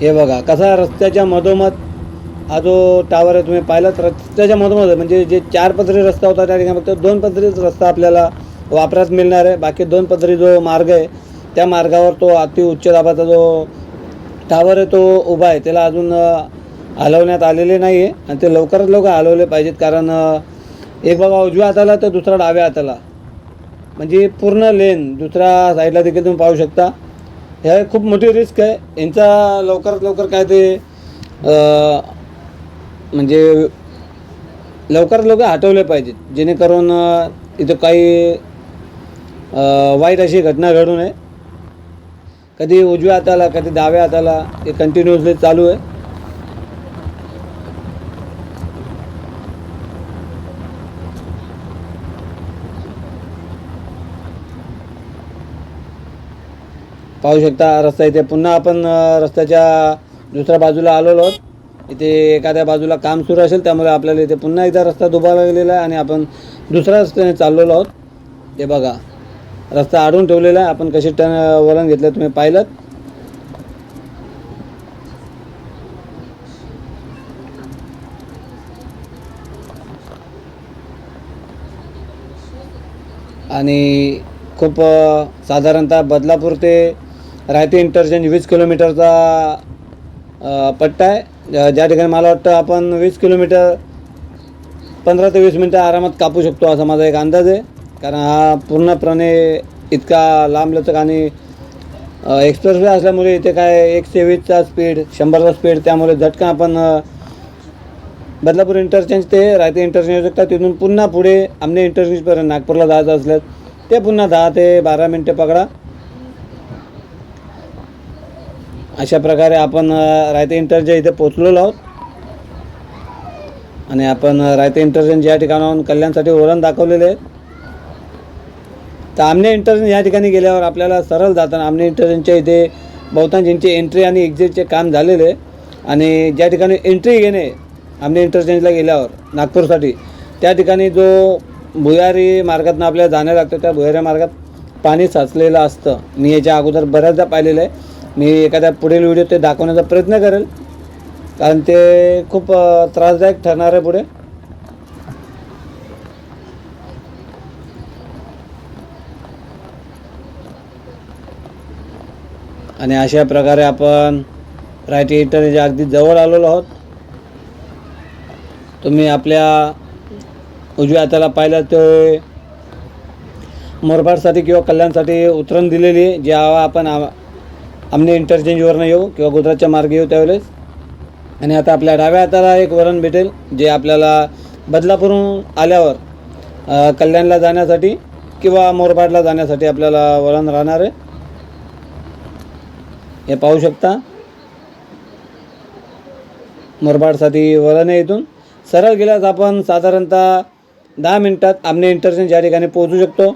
हे बघा कसा रस्त्याच्या मधोमध हा जो टावर आहे तुम्ही पाहिलात रस्त्याच्या मधोमध म्हणजे जे चार पदरी रस्ता होता त्या ठिकाणी फक्त दोन पदरीच रस्ता आपल्याला वापरात मिळणार आहे. बाकी दोन पदरी जो मार्ग आहे त्या मार्गावर तो अति उच्च दाबाचा जो टावर आहे तो उभा आहे. त्याला अजून हलवण्यात आलेले नाही आहे आणि ते लवकरात लवकर हलवले पाहिजेत कारण एक बाबा उजव्या हाताला तर दुसरा डाव्या हाताला. म्हणजे पूर्ण लेन दुसऱ्या साईडला देखील तुम्ही पाहू शकता. ह्या खूप मोठी रिस्क आहे. यांचा लवकरात लवकर काय ते म्हणजे लवकरात लवकर हटवले पाहिजेत जेणेकरून इथं काही वाईट अशी घटना घडू नये. कधी उजव्या हाताला कधी डाव्या हाताला हे कंटिन्युअसली चालू आहे. पाहू शकता रस्ता इथे पुन्हा आपण रस्त्याच्या दुसऱ्या बाजूला आलेलो आहोत. इथे एखाद्या बाजूला काम सुरू असेल त्यामुळे आपल्याला इथे पुन्हा एकदा रस्ता दुभावला गेलेला आहे आणि आपण दुसऱ्या रस्त्याने चाललेलो आहोत. ते बघा रस्ता आडून ठेवलेला आहे. आपण कशी टर्न वळण घेतलं तुम्ही पाहिलं आणि खूप साधारणतः बदलापूर ते रायते इंटरचेंज वीस किलोमीटरचा पट्टा आहे. ज्या ज्या ठिकाणी मला वाटतं आपण वीस किलोमीटर पंधरा ते वीस मिनटं आरामात कापू शकतो असा माझा एक अंदाज आहे. कारण हा पूर्णपणे इतका लांबलचक आणि एक्सप्रेसवे असल्यामुळे इथे काय एकशे वीसचा स्पीड शंभरचा स्पीड त्यामुळे झटकन आपण बदलापूर इंटरचेंज ते रायते इंटरचेंज येऊ शकतात. तिथून पुन्हा पुढे आमने इंटरचेंजपर्यंत नागपूरला जायचं असल्यास ते पुन्हा दहा ते बारा मिनटे पकडा. अशा प्रकारे आपण रायते इंटरचेंज इथे पोचलेलो आहोत. आणि आपण रायते इंटरजन या ठिकाणाहून कल्याणसाठी वळण दाखवलेले तर आमने इंटरजन या ठिकाणी गेल्यावर आपल्याला सरळ जाताना आमने इंटरजनच्या इथे बहुतांशींची एंट्री आणि एक्झिटचे काम झालेले. आहे आणि ज्या ठिकाणी एंट्री घेणे आमने इंटरचेंजला गेल्यावर नागपूरसाठी त्या ठिकाणी जो भुयारी मार्गातून आपल्याला जाण्या लागतं त्या भुयारी मार्गात पाणी साचलेलं असतं. मी याच्या अगोदर बऱ्याचदा पाहिलेलं आहे. मी एखाद्या पुढील व्हिडिओ ते दाखवण्याचा प्रयत्न करेल. कारण ते खूप त्रासदायक ठरणार आहे पुढे. आणि अशा प्रकारे आपण राईट इंटरनेच्या अगदी जवळ आलेलो आहोत. तुम्ही आपल्या उजव्या हाताला पाहिलं ते मोरबाडसाठी किंवा कल्याणसाठी उतरण दिलेली जे आपण आमने इंटरचेंजवरनं येऊ किंवा गुजरातच्या मार्गे येऊ त्यावेळेस. आणि आता आपल्या डाव्या हाताला एक वरण भेटेल जे आपल्याला बदलापूरहून आल्यावर कल्याणला जाण्यासाठी किंवा मोरबाडला जाण्यासाठी आपल्याला वळण राहणार आहे. हे पाहू शकता. मोरबाडसाठी वळण आहे इथून. सरळ गेल्यास आपण साधारणतः दहा मिनटात आमने इंटरचेंज या ठिकाणी पोहोचू शकतो.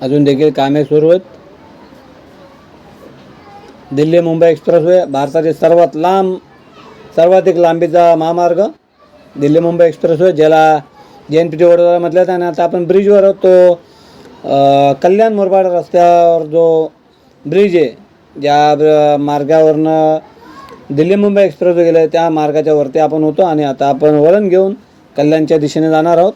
अजून देखील कामे सुरू आहेत. दिल्ली मुंबई एक्सप्रेसवे भारतातील सर्वात लांब सर्वाधिक लांबीचा महामार्ग दिल्ली मुंबई एक्सप्रेसवे ज्याला जे एन पी टी वडोदरा म्हटलं जातं आणि आता आपण ब्रिजवर आहोत तो कल्याण मोरबाड रस्त्यावर जो ब्रिज आहे ज्या ब्र- मार्गावरनं दिल्ली मुंबई एक्सप्रेसवे गेलं त्या मार्गाच्या वरती आपण होतो. आणि आता आपण वळण घेऊन कल्याणच्या दिशेने जाणार आहोत.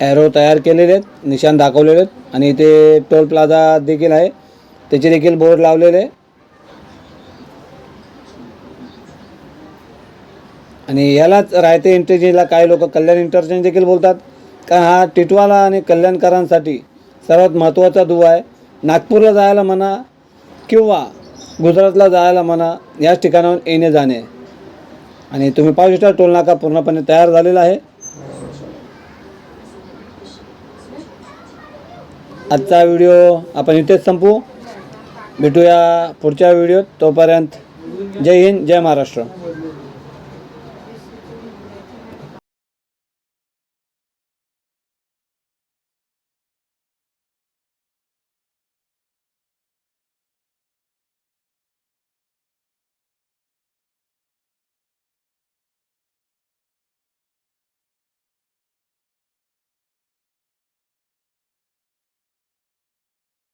ॲरो तयार केलेले आहेत. निशाण दाखवलेले आहेत. आणि इथे टोल प्लाझा देखील आहे. त्याचे देखील बोर्ड लावलेले आणि यालाच रायते इंटरचेंजला काही लोक कल्याण इंटरचेंज देखील बोलतात. कारण हा टिटवाला आणि कल्याणकरांसाठी सर्वात महत्त्वाचा दुवा आहे. नागपूरला जायला म्हणा किंवा गुजरातला जायला म्हणा याच ठिकाणाहून येणे जाणे आणि तुम्ही पाहू शकता टोल नाका पूर्णपणे तयार झालेला आहे. आजचा व्हिडिओ आपण इथेच संपू भेटूया पुढच्या व्हिडिओत. तोपर्यंत जय हिंद जय महाराष्ट्र.